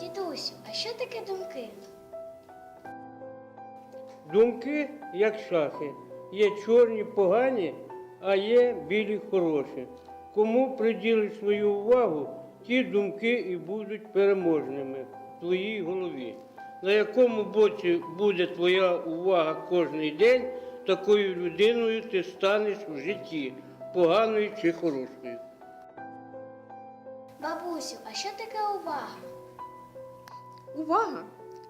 Дідусю, а що таке думки? Думки, як шахи, є чорні погані, а є білі хороші. Кому приділиш свою увагу, ті думки і будуть переможними в твоїй голові. На якому боці буде твоя увага кожен день, такою людиною ти станеш в житті, поганою чи хорошою. Бабусю, а що таке увага? Увага!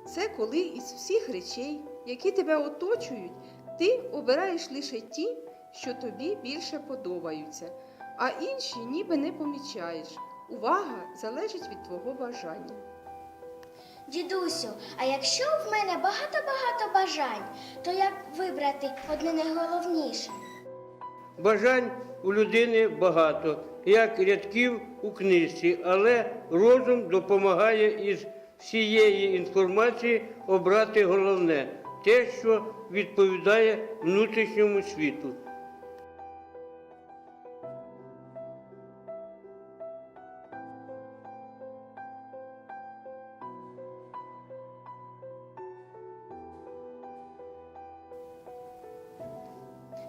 Це коли із всіх речей, які тебе оточують, ти обираєш лише ті, що тобі більше подобаються, а інші ніби не помічаєш. Увага залежить від твого бажання. Дідусю, а якщо в мене багато-багато бажань, то як вибрати одне найголовніше? Бажань у людини багато, як рядків у книжці, але розум допомагає із всієї інформації обрати головне те, що відповідає внутрішньому світу.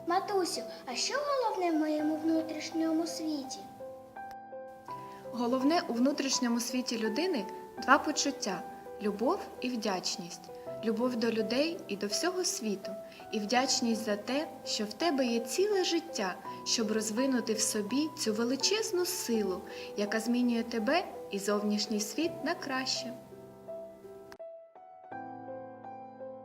Матусю, а що головне в моєму внутрішньому світі? Головне у внутрішньому світі людини два почуття любов і вдячність, любов до людей і до всього світу, і вдячність за те, що в тебе є ціле життя, щоб розвинути в собі цю величезну силу, яка змінює тебе і зовнішній світ на краще.